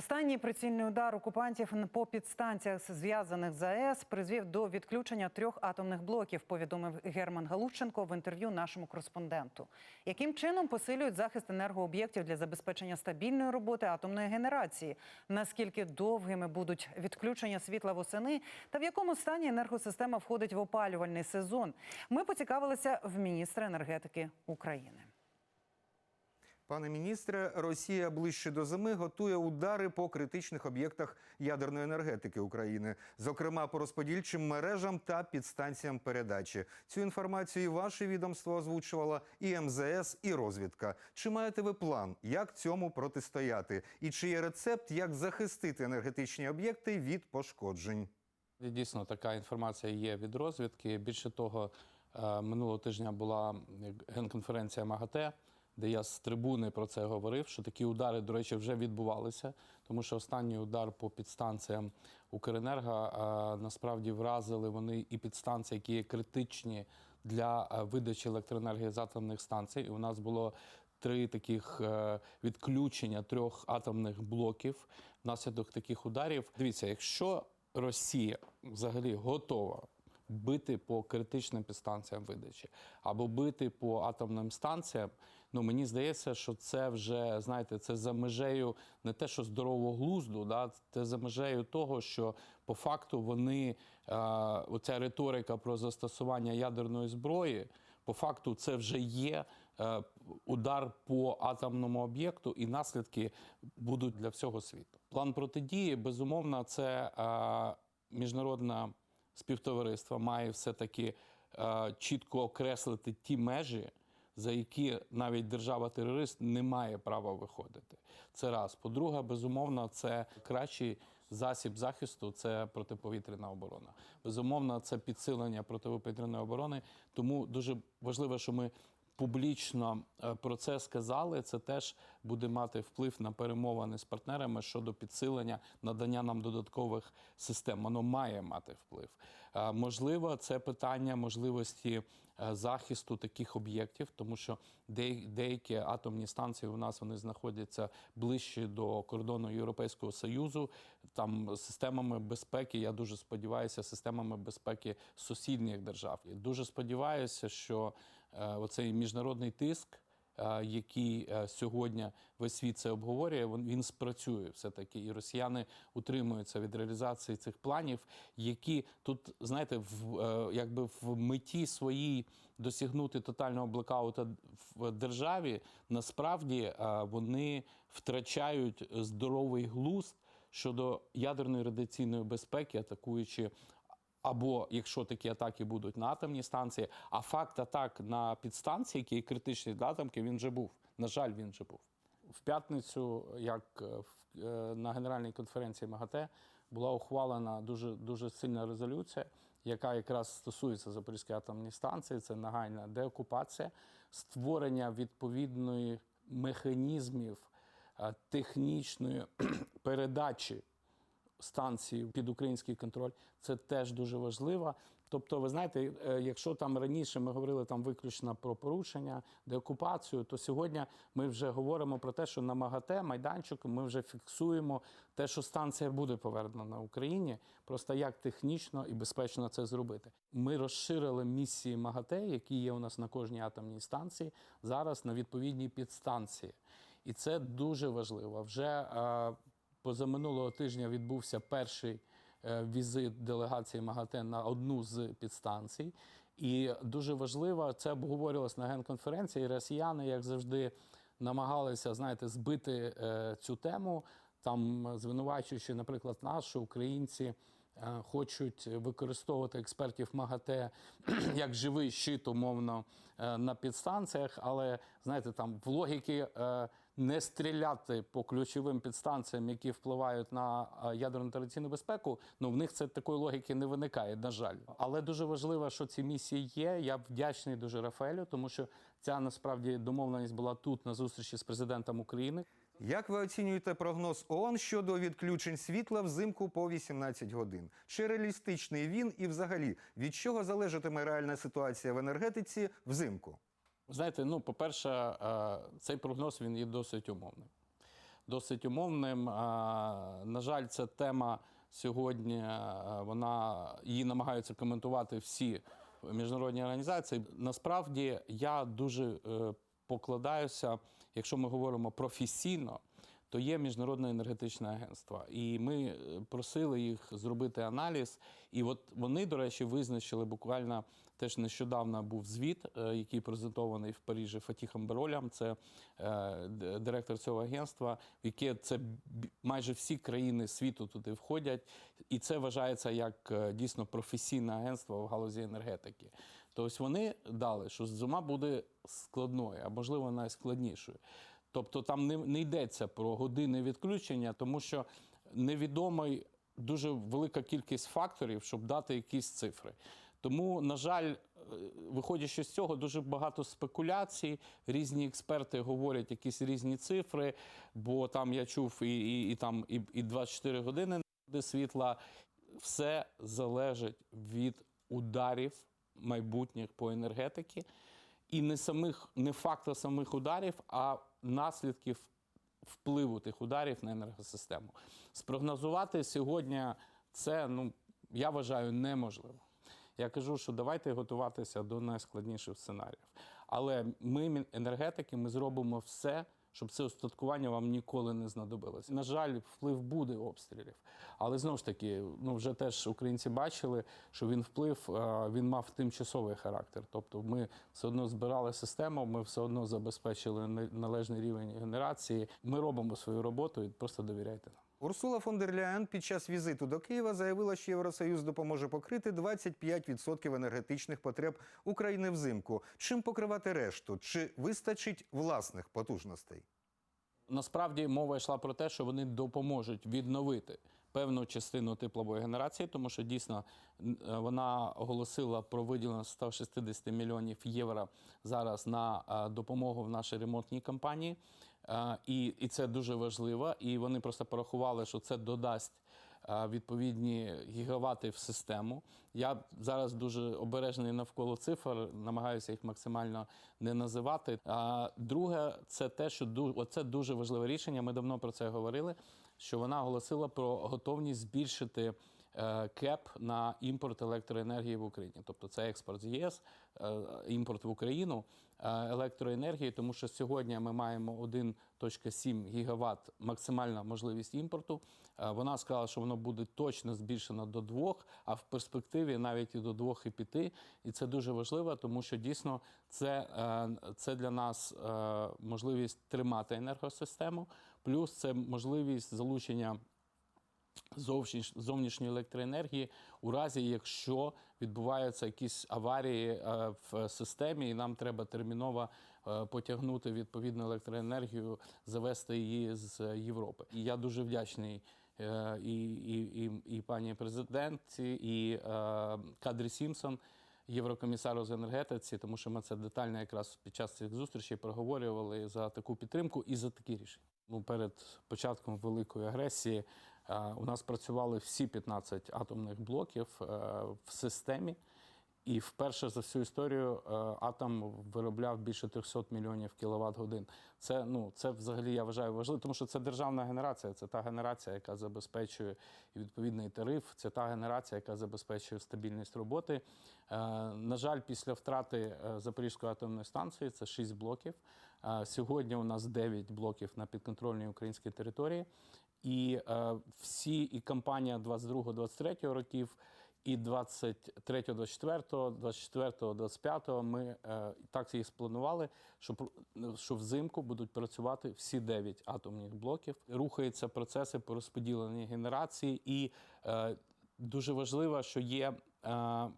Останній прицільний удар окупантів по підстанціях, зв'язаних з АЕС, призвів до відключення трьох атомних блоків. Повідомив Герман Галущенко в інтерв'ю нашому кореспонденту. Яким чином посилюють захист енергооб'єктів для забезпечення стабільної роботи атомної генерації? Наскільки довгими будуть відключення світла восени? Та в якому стані енергосистема входить в опалювальний сезон? Ми поцікавилися в міністра енергетики України. Пане міністре, Росія ближче до зими готує удари по критичних об'єктах ядерної енергетики України, зокрема по розподільчим мережам та підстанціям передачі. Цю інформацію і ваше відомство озвучувала і МЗС, і розвідка. Чи маєте ви план, як цьому протистояти? І чи є рецепт, як захистити енергетичні об'єкти від пошкоджень? Дійсно, така інформація є від розвідки. Більше того, е, минулого тижня була генконференція МАГАТЕ, де я з трибуни про це говорив, що такі удари, до речі, вже відбувалися, тому що останній удар по підстанціям Укренерго насправді вразили вони і підстанції, які є критичні для видачі електроенергії з атомних станцій. І у нас було три таких е, відключення трьох атомних блоків внаслідок таких ударів. Дивіться, якщо Росія взагалі готова бити по критичним підстанціям видачі або бити по атомним станціям, ну мені здається, що це вже знаєте, це за межею не те, що здорового глузду, да, це за межею того, що по факту вони е, оця риторика про застосування ядерної зброї. По факту, це вже є е, удар по атомному об'єкту, і наслідки будуть для всього світу. План протидії, безумовно, це е, міжнародне співтовариство має все-таки е, чітко окреслити ті межі, за які навіть держава-терорист не має права виходити. Це раз. По-друге, безумовно, це кращий засіб захисту це протиповітряна оборона. Безумовно, це підсилення протиповітряної оборони. Тому дуже важливо, що ми. Публічно е, про це сказали. Це теж буде мати вплив на перемовини з партнерами щодо підсилення надання нам додаткових систем. Воно має мати вплив. Е, Можливо, це питання можливості е, захисту таких об'єктів, тому що деякі атомні станції у нас вони знаходяться ближче до кордону Європейського союзу. Там системами безпеки. Я дуже сподіваюся, системами безпеки сусідніх держав. І дуже сподіваюся, що оцей міжнародний тиск. е, Який е, сьогодні весь світ це обговорює, він, спрацює все таки, і росіяни утримуються від реалізації цих планів, які тут знаєте, в е, якби в меті своїй досягнути тотального блекаута в державі, насправді е, вони втрачають здоровий глузд щодо ядерної радіаційної безпеки, атакуючи або якщо такі атаки будуть на атомні станції, а факт атак на підстанції, які критичні для атомки, він вже був. На жаль, він вже був. В п'ятницю, як е, е, на генеральній конференції МАГАТЕ, була ухвалена дуже, дуже сильна резолюція, яка якраз стосується Запорізької атомної станції. Це нагальна деокупація, створення відповідної механізмів е, технічної передачі станції під український контроль, це теж дуже важливо. Тобто, ви знаєте, е, якщо там раніше ми говорили там виключно про порушення, деокупацію, то сьогодні ми вже говоримо про те, що на МАГАТЕ майданчику ми вже фіксуємо те, що станція буде повернена Україні. Просто як технічно і безпечно це зробити. Ми розширили місії МАГАТЕ, які є у нас на кожній атомній станції, зараз на відповідній підстанції. І це дуже важливо. Вже е, позаминулого тижня відбувся перший е, візит делегації МАГАТЕ на одну з підстанцій. І дуже важливо, це обговорювалося на генконференції. Росіяни, як завжди, намагалися знаєте, збити е, цю тему, там звинувачуючи, наприклад, нас, що українці. е, Хочуть використовувати експертів МАГАТЕ як живий щит, умовно, е, на підстанціях, але знаєте, там в логіки е, не стріляти по ключовим підстанціям, які впливають на ядерну традиційну безпеку. Ну в них це такої логіки не виникає, на жаль. Але дуже важливо, що ці місії є. Я вдячний дуже Рафаелю, тому що ця насправді домовленість була тут на зустрічі з президентом України. Як ви оцінюєте прогноз ООН щодо відключень світла взимку по 18 годин? Чи реалістичний він і взагалі від чого залежатиме реальна ситуація в енергетиці взимку? Знаєте, ну, по-перше, е, цей прогноз він є досить умовним. досить умовним. На жаль, ця тема сьогодні е, вона її намагаються коментувати всі міжнародні організації. Насправді я дуже е, покладаюся, якщо ми говоримо професійно. То є міжнародне енергетичне агентство, і ми е, просили їх зробити аналіз. І от вони, до речі, визначили буквально теж нещодавно був звіт, е, який презентований в Парижі Фатіхом Баролям. Це е, директор цього агентства, в яке це майже всі країни світу туди входять, і це вважається як дійсно професійне агентство в галузі енергетики. Тобто вони дали, що зима буде складною, а можливо найскладнішою. Тобто там не, не йдеться про години відключення, тому що невідомий дуже велика кількість факторів, щоб дати якісь цифри. Тому, на жаль, е, виходячи з цього, дуже багато спекуляцій. Різні експерти говорять якісь різні цифри, бо там я чув і, і, і там і, і 24 години буде світла. Все залежить від ударів майбутніх по енергетиці. І не самих, не факту самих ударів, а наслідків впливу тих ударів на енергосистему. Спрогнозувати сьогодні це, ну, я вважаю, неможливо. Я кажу, що давайте готуватися до найскладніших сценаріїв. Але ми, енергетики, ми зробимо все, щоб це устаткування вам ніколи не знадобилось. На жаль, вплив буде обстрілів. Але знову ж таки, ну вже теж українці бачили, що він вплив е, він мав тимчасовий характер. Тобто, ми все одно збирали систему, ми все одно забезпечили належний рівень генерації. Ми робимо свою роботу і просто довіряйте нам. Урсула фон дер Ляєн під час візиту до Києва заявила, що Євросоюз допоможе покрити 25% енергетичних потреб України взимку. Чим покривати решту? Чи вистачить власних потужностей? Насправді мова йшла про те, що вони допоможуть відновити певну частину теплової генерації, тому що дійсно е, вона оголосила про виділення 160 мільйонів євро зараз на е, допомогу в нашій ремонтній кампанії. Е, І, і це дуже важливо. І вони просто порахували, що це додасть відповідні гігавати в систему. Я зараз дуже обережний навколо цифр, намагаюся їх максимально не називати. А друге, це те, що оце дуже важливе рішення. Ми давно про це говорили. Що вона оголосила про готовність збільшити е, кеп на імпорт електроенергії в Україні, тобто це експорт з ЄС, е, імпорт в Україну електроенергії, тому що сьогодні ми маємо 1,7 гігават максимальна можливість імпорту. Е, Вона сказала, що воно буде точно збільшено до 2, а в перспективі навіть і до 2,5. І це дуже важливо, тому що дійсно це, е, це для нас е, можливість тримати енергосистему, плюс це можливість залучення зовнішньої електроенергії у разі, якщо відбуваються якісь аварії е, в системі, і нам треба терміново е, потягнути відповідну електроенергію, завести її з Європи. І я дуже вдячний. е, І, і, і, і пані президентці, і е, Кадрі Сімпсон, єврокомісару з енергетиці, тому що ми це детально якраз під час цих зустрічей проговорювали за таку підтримку і за такі рішення. Ну, перед початком великої агресії у нас працювали всі 15 атомних блоків е, в системі. І вперше за всю історію е, атом виробляв більше 300 мільйонів кіловат годин. Це ну це взагалі я вважаю важливо, тому що це державна генерація. Це та генерація, яка забезпечує відповідний тариф. Це та генерація, яка забезпечує стабільність роботи. Е, на жаль, після втрати е, Запорізької атомної станції це 6 блоків. Е, сьогодні у нас 9 блоків на підконтрольній українській території. І е, всі, і кампанія 22-23 років, і 23, 24, 24, 25 ми е, так і спланували, що, що взимку будуть працювати всі 9 атомних блоків. Рухаються процеси по розподіленні генерації, і е, дуже важливо, що є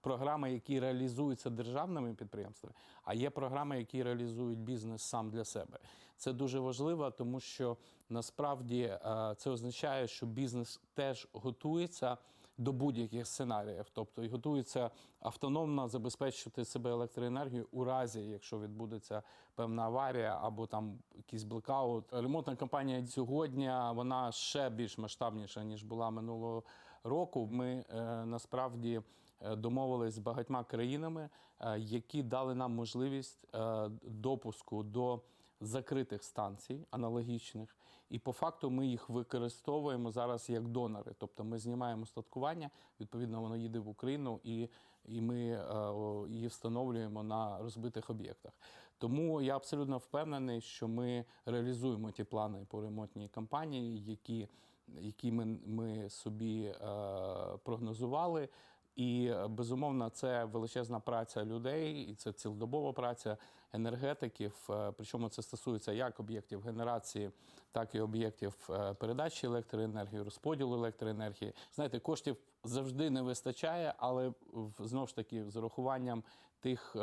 програми, які реалізуються державними підприємствами, а є програми, які реалізують бізнес сам для себе. Це дуже важливо, тому що насправді е, це означає, що бізнес теж готується до будь-яких сценаріїв, тобто і готується автономно забезпечити себе електроенергією у разі, якщо відбудеться певна аварія або там якийсь блекаут. Ремонтна кампанія сьогодні вона ще більш масштабніша ніж була минулого року. Ми е, насправді е, домовились з багатьма країнами, е, які дали нам можливість е, допуску до закритих станцій аналогічних. і по факту ми їх використовуємо зараз як донори. Тобто ми знімаємо устаткування, відповідно, воно їде в Україну, і, і ми е, її встановлюємо на розбитих об'єктах. Тому я абсолютно впевнений, що ми реалізуємо ті плани по ремонтній кампанії, які, які ми, ми собі е, прогнозували. І безумовно, це величезна праця людей, і це цілодобова праця енергетиків. Е, Причому це стосується як об'єктів генерації, так і об'єктів е, передачі електроенергії, розподілу електроенергії. Знаєте, коштів завжди не вистачає, але знову ж таки з урахуванням тих е,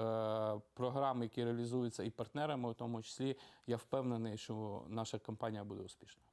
програм, які реалізуються і партнерами, у тому числі, я впевнений, що наша компанія буде успішна.